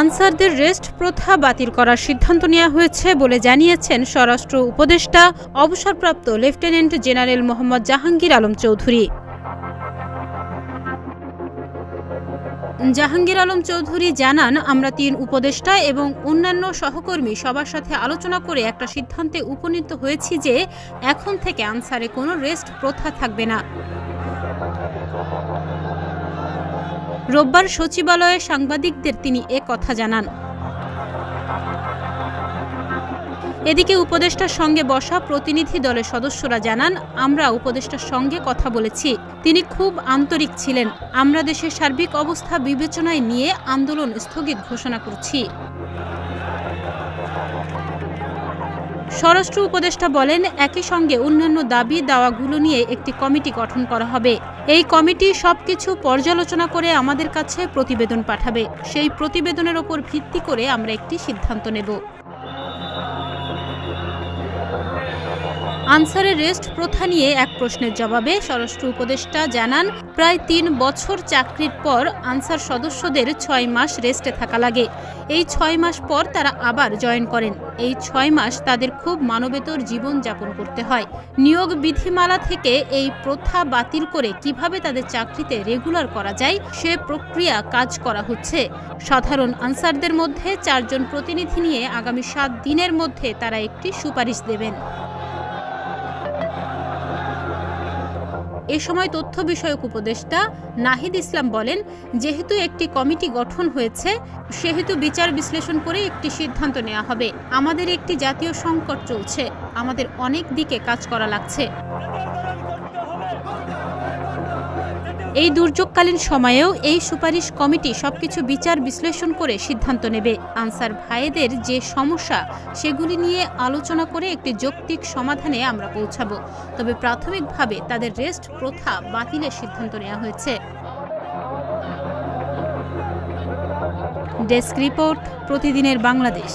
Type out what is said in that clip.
আনসারদের rest প্রথা বাতিল করার সিদ্ধান্ত নেওয়া হয়েছে বলে জানিয়েছেন স্বরাষ্ট্র উপদেষ্টা, অবসরপ্রাপ্ত লেফটেন্যান্ট জেনারেল মোহাম্মদ জাহাঙ্গীর আলম চৌধুরী। জাহাঙ্গীর আলম চৌধুরী জানান, আমরা তিন উপদেষ্টা এবং অন্যান্য সহকর্মী সবার সাথে আলোচনা করে একটা সিদ্ধান্তে উপনীত হয়েছি যে এখন থেকে আনসারে কোনো রেস্ট প্রথা থাকবে না। রোববার সচিবালয়ে সাংবাদিকদের তিনি এ কথা জানান। এদিকে উপদেষ্টার সঙ্গে বসা প্রতিনিধি দলের সদস্যরা জানান, আমরা উপদেষ্টার সঙ্গে কথা বলেছি। তিনি খুব আন্তরিক ছিলেন। আমরা দেশের সার্বিক অবস্থা বিবেচনায় নিয়ে আন্দোলন স্থগিত ঘোষণা করছি। স্বরাষ্ট্র উপদেষ্টা বলেন, একই সঙ্গে অন্যান্য দাবি দাওয়াগুলো নিয়ে একটি কমিটি গঠন করা হবে। এই কমিটি সবকিছু পর্যালোচনা করে আমাদের কাছে প্রতিবেদন পাঠাবে। সেই প্রতিবেদনের ওপর ভিত্তি করে আমরা একটি সিদ্ধান্ত নেব। আনসারের রেস্ট প্রথা নিয়ে এক প্রশ্নের জবাবে স্বরাষ্ট্র উপদেষ্টা জানান, প্রায় তিন বছর চাকরির পর আনসার সদস্যদের ছয় মাস রেস্টে থাকা লাগে। এই ছয় মাস পর তারা আবার জয়েন করেন। এই ছয় মাস তাদের খুব মানবেতর জীবন যাপন করতে হয়। নিয়োগ বিধিমালা থেকে এই প্রথা বাতিল করে কীভাবে তাদের চাকরিতে রেগুলার করা যায়, সে প্রক্রিয়া কাজ করা হচ্ছে। সাধারণ আনসারদের মধ্যে চারজন প্রতিনিধি নিয়ে আগামী সাত দিনের মধ্যে তারা একটি সুপারিশ দেবেন। এ সময় তথ্য বিষয়ক উপদেষ্টা নাহিদ ইসলাম বলেন, যেহেতু একটি কমিটি গঠন হয়েছে, সেহেতু বিচার বিশ্লেষণ করে একটি সিদ্ধান্ত নেওয়া হবে। আমাদের একটি জাতীয় সংকট চলছে। আমাদের অনেক দিকে কাজ করা লাগছে। এই দুর্যোগকালীন সময়েও এই সুপারিশ কমিটি সবকিছু বিচার বিশ্লেষণ করে সিদ্ধান্ত নেবে। আনসার ভাইদের যে সমস্যা, সেগুলি নিয়ে আলোচনা করে একটি যৌক্তিক সমাধানে আমরা পৌঁছাবো। তবে প্রাথমিকভাবে তাদের রেস্ট প্রথা বাতিলের সিদ্ধান্ত নেওয়া হয়েছে। ডেস্ক রিপোর্ট, প্রতিদিনের বাংলাদেশ।